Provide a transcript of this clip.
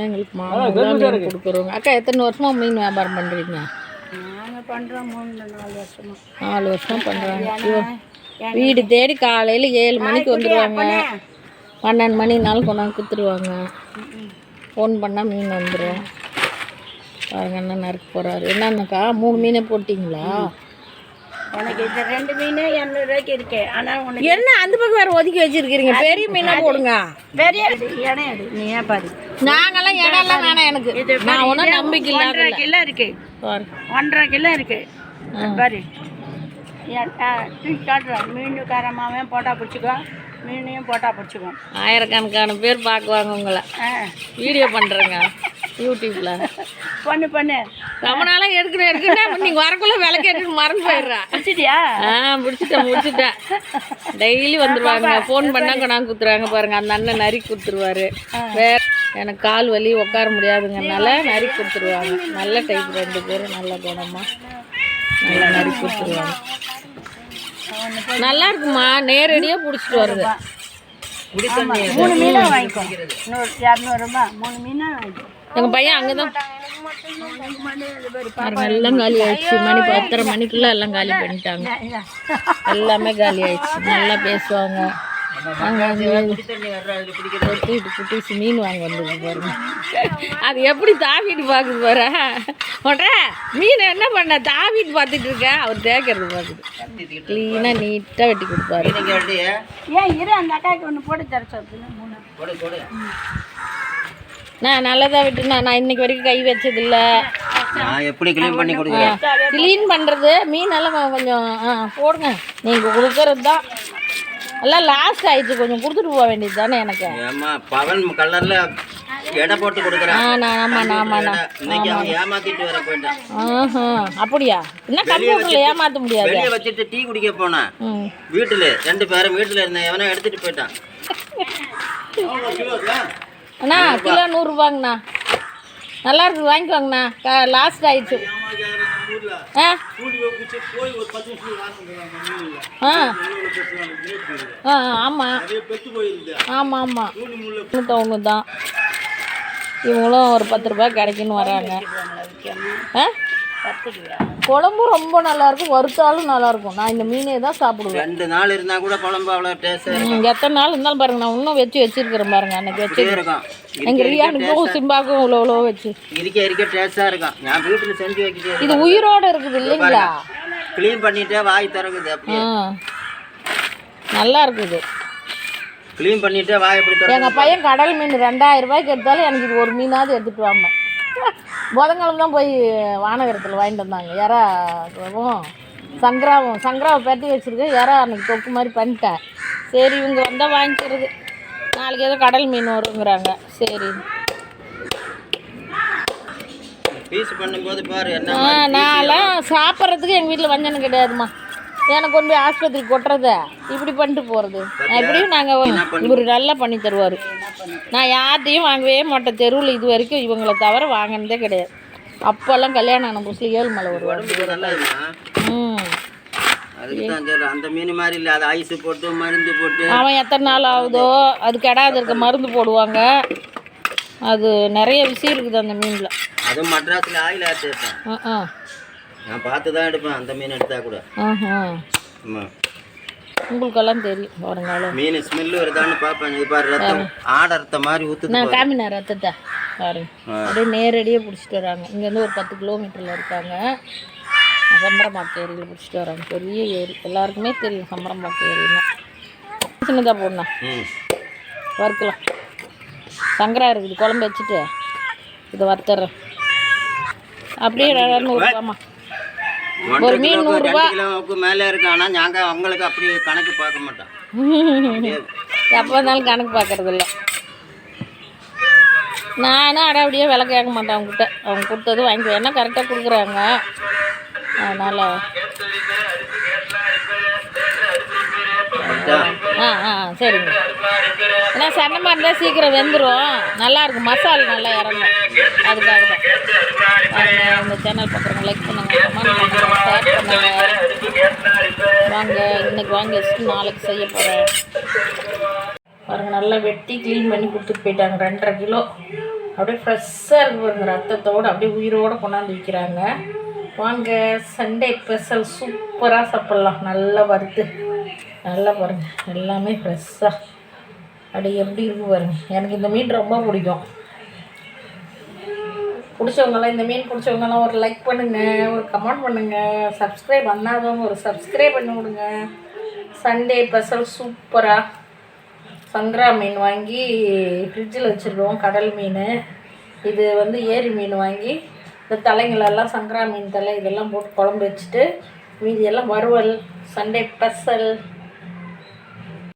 தான் எங்களுக்கு மீன் கொடுக்குறோங்க அக்கா எத்தனை வருஷமா மீன் வியாபாரம் பண்ணுறீங்க நாங்கள் பண்ணுறோம் மூணு நாலு வருஷமா. நாலு வருஷம் பண்ணுறாங்க வீடு தேடி காலையில் ஏழு மணிக்கு வந்துடுவாங்க பன்னெண்டு மணினாலும் கொண்டாந்து கொடுத்துருவாங்க. ஃபோன் பண்ணால் மீன் வந்துடும் பாருங்க என்ன நறுக்க போகிறாரு என்னன்னாக்கா மூணு மீனே போட்டிங்களா? உனக்கு இந்த ரெண்டு மீன் எண்ணூறுரூவாய்க்கு இருக்கு. ஆனால் உனக்கு என்ன அந்த பக்கம் வேறு ஒதுக்கி வச்சிருக்கிறீங்க? பெரிய மீனாக போடுங்க. பெரிய இடம் எடு. நீ ஏன் பாரு. நாங்கெல்லாம் இடம்லாம் வேணாம் எனக்கு. நான் ஒன்றும் நம்பிக்கை ஒன்றரை கிலோ இருக்கு. ஒன்றரை கிலோ இருக்கு. பாரு. தூக்கி காட்டுறேன் மீன் காரமாவே போட்டா பிடிச்சிக்கோ. மீனையும் போட்டா பிடிச்சிக்கோ. ஆயிரக்கணக்கான பேர் பார்க்குவாங்க உங்களை. ஆ. வீடியோ பண்ணுறேங்க யூடியூப்பில் பண்ணு பண்ணு. ரொம்ப நாளாக எடுக்கணும் எடுக்கணும் நீங்கள் வரக்குள்ள விலை கேட்டு மறந்து போயிடுறா. பிடிச்சிட்டியா ஆ முடிச்சிட்டேன் முடிச்சிட்டேன். டெய்லி வந்துருவாங்க. ஃபோன் பண்ணால் கொண்டாந்து கொடுத்துருவாங்க பாருங்க. அந்த அண்ணன் நறுக்கி கொடுத்துருவாரு வேற எனக்கு கால் வலி உட்கார முடியாதுங்கனால நறுக்கி கொடுத்துருவாங்க நல்ல டைப் ரெண்டு பேரும் நல்ல குணமா. நல்லா நறுக்கி கொடுத்துருவாங்க நல்லா இருக்குமா? நேரடியாக பிடிச்சிட்டு வருது. மூணு மீனா வாங்கிக்கோ. நூறு இரநூறுபா மூணு மீனா வாங்கிக்கோ. எங்கள் பையன் அங்கே தான் எல்லாம் காலி ஆயிடுச்சு. மணி பத்தரை மணிக்குள்ள எல்லாம் காலி பண்ணிட்டாங்க. எல்லாமே காலி ஆயிடுச்சு. நல்லா பேசுவாங்க. கொட்டிட்டு குட்டிச்சு மீன் வாங்க வந்தது பாருங்க. அது எப்படி தாவிட்டு பார்க்குது பாரு. உடனே மீன் என்ன பண்ண? தாவிட்டு பார்த்துட்டு இருக்க. அவர் தேய்க்கிறது பார்க்குது க்ளீனாக நீட்டாக வெட்டி கொடுப்பாரு. ஏன் இரு அந்த அக்காவுக்கு ஒன்று போட்டு தர நான் நல்லதாக விட்டுனா நான் இன்னைக்கு வரைக்கும் கை வச்சதில்ல. நான் எப்படி க்ளீன் பண்ணி கொடுக்குறேன்? க்ளீன் பண்ணுறது மீன் எல்லாம் கொ- கொஞ்சம் ஆ போடுங்க. நீங்கள் கொடுக்கறது தான் எல்லாம் லாஸ்ட் ஆயிடுச்சு. கொஞ்சம் கொடுத்துட்டு போக வேண்டியது தானே எனக்கு? ஏம்மா பவன் கலர்ல எடை போட்டு ஆ கொடுக்குறேன் நான் ஆமாம் ஆமாண்ணா இன்னைக்கு அவன் ஏமாத்திட்டு வர போயிட்டான். ஆஹா அப்படியா? என்ன கம்ப்யூட்டரில் ஏமாற்ற முடியாது? வெளியே வச்சுட்டு டீ குடிக்க போனேன். வீட்டுல ரெண்டு பேரும் வீட்டுல இருந்தேன். எவனோ எடுத்துட்டு போயிட்டான். அண்ணா கிலோ நூறுரூபாங்கண்ணா நல்லா இருக்கு வாங்கிக்கோங்கண்ணா. லாஸ்ட் ஆயிடுச்சு. ஆ ஆ ஆ ஆமாம் ஆமாம் ஆமாம் ஒன்று தான் இவங்களும் ஒரு பத்து ரூபாய் கிடைக்குன்னு வராங்க. ஆ? குழம்பு ரொம்ப நல்லா இருக்கும் வறுத்தாலும் நல்லா இருக்கும் நான் இந்த மீனே தான் சாப்பிடுவேன். ரெண்டு நாள் இருந்தா கூட குழம்பு அவ்வளவு டேஸ்டா எத்தனை நாள் இருந்தாலும் பாருங்க நான் இன்னும் வச்சு வச்சிருக்கிறேன் பாருங்க அன்னைக்கு வச்சு. இருக்கும். எங்கள் ரியானுக்கும் சிம்பாக்கும் இவ்வளோ இவ்வளோ வச்சு. இருக்க இருக்க டேஸ்டா இருக்கும். நான் வீட்டுல செஞ்சு வைக்கிட்டே இது உயிரோட இருக்குது இல்லைங்களா? க்ளீன் பண்ணிட்டே வாய் திறக்குது அப்படியே. நல்லா இருக்குது. க்ளீன் பண்ணிட்டே வாய் எப்படி எங்கள் பையன் கடல் மீன் ரெண்டாயிரம் ரூபாய்க்கு எடுத்தாலும் எனக்கு இது ஒரு மீனாவது எடுத்துட்டு வாம புதன்கிழமை தான் போய் வானகரத்தில் வாங்கிட்டு வந்தாங்க. யாராவும் சங்கராவும் சங்கராவை பெட்டி வச்சுருக்கேன் யாரா அன்னைக்கு தொக்கு மாதிரி பண்ணிட்டேன். சரி இவங்க வந்தால் வாங்கிக்கிறது. நாளைக்கு ஏதோ கடல் மீன் வருங்கிறாங்க. சரி. நான்லாம் சாப்பிட்றதுக்கு எங்கள் வீட்டில் வஞ்சனம் கிடையாதும்மா. எனக்கு கொண்டு போய் ஆஸ்பத்திரி கொட்டுறத. இப்படி பண்ணிட்டு போகிறது எப்படியும் நாங்கள் இவர் நல்லா பண்ணி தருவார். நான் யார்ட்டையும் வாங்கவே மாட்டேன். தெருவில் இது வரைக்கும் இவங்களை தவிர வாங்கினதே கிடையாது. அப்போல்லாம் கல்யாணம் ஆன புதுசில் ஏழுமலை நல்லதுமா ம். அந்த மீன் மாதிரி இல்லை. அது ஐஸ் போட்டு மருந்து போட்டு. அவன் எத்தனை நாள் ஆகுதோ அது கெடாது இருக்க மருந்து போடுவாங்க. அது நிறைய விஷயம் இருக்குது அந்த மீனில். அது மட்ராஸ்ல ஆயில் ஆச்சு நான் பார்த்து தான் எடுப்பேன். அந்த மீன் எடுத்தா கூட. ஆஹா. ஆமா. உங்களுக்கெல்லாம் தெரியும் வருங்காலம் மீன் ஸ்மெல் வருதான்னு பார்ப்பேன். இது பாரு ரத்தம். ஆட ரத்தம் மாதிரி ஊத்துது நான் பாரு. காமினா ரத்தத்தை. பாருங்க. அப்படியே நேரடியாக பிடிச்சிட்டு வராங்க. இங்கேருந்து ஒரு பத்து கிலோமீட்டரில் இருக்காங்க. சம்பரம்பாக்கு ஏரியில் பிடிச்சிட்டு வராங்க. பெரிய ஏரி. எல்லாருக்குமே தெரியும் சம்பரம்பாக்கு ஏரின்னா. சின்னதாக போடணும். வறுக்கலாம். சங்கரா இருக்குது. குழம்பு வச்சுட்டு இதை வறுத்துறேன் அப்படியே இரநூறுபாம்மா ஒன்றரை மீன் நூறுரூவா. கிலோவுக்கு மேலே இருக்கு ஆனால் நாங்கள் அவங்களுக்கு அப்படி கணக்கு பார்க்க மாட்டோம். எப்போ வந்தாலும் கணக்கு பார்க்கறது இல்ல நானும் அட அப்படியே விலை கேட்க மாட்டேன் அவங்ககிட்ட. அவங்க கொடுத்தது வாங்கிக்குவேன் ஏன்னா கரெக்டாக கொடுக்குறாங்க. அதனால்? ஆ ஆ சரிங்க. ஏன்னா சன்னமாக இருந்தால் சீக்கிரம் வெந்துடும் நல்லா இருக்கும். மசாலா நல்லா இறங்கும். அதுக்காக தான். இந்த சேனல் பார்க்குறவங்க லைக் பண்ணுங்க. வாங்க இன்னைக்கு வாங்கி வச்சுட்டு நாளைக்கு செய்ய போகிறேன் பாருங்கள் நல்லா வெட்டி க்ளீன் பண்ணி கொடுத்துட்டு போயிட்டாங்க ரெண்டரை கிலோ. அப்படியே ஃப்ரெஷ்ஷாக இருக்கு பாருங்க ரத்தத்தோடு அப்படியே உயிரோடு கொண்டாந்து விற்கிறாங்க வாங்க சண்டே ஸ்பெஷல் சூப்பராக சாப்பிட்லாம். நல்லா வறுத்து. நல்லா பாருங்கள் எல்லாமே ஃப்ரெஷ்ஷாக அப்படி எப்படி இருக்கு பாருங்க. எனக்கு இந்த மீன் ரொம்ப பிடிக்கும். பிடிச்சவங்களாம் இந்த மீன் பிடிச்சவங்கலாம் ஒரு லைக் பண்ணுங்கள் ஒரு கமெண்ட் பண்ணுங்கள் சப்ஸ்கிரைப் பண்ணாதவங்க ஒரு சப்ஸ்கிரைப் பண்ணி விடுங்க. சண்டே ஸ்பெஷல் சூப்பராக சங்கரா மீன் வாங்கி ஃப்ரிட்ஜில் வச்சுருக்கோம் கடல் மீன். இது வந்து ஏரி மீன் வாங்கி இந்த தலைங்களெல்லாம் சங்கரா மீன் தலை இதெல்லாம் போட்டு குழம்பு வச்சுட்டு மீதியெல்லாம் வறுவல் சண்டே ஸ்பெஷல்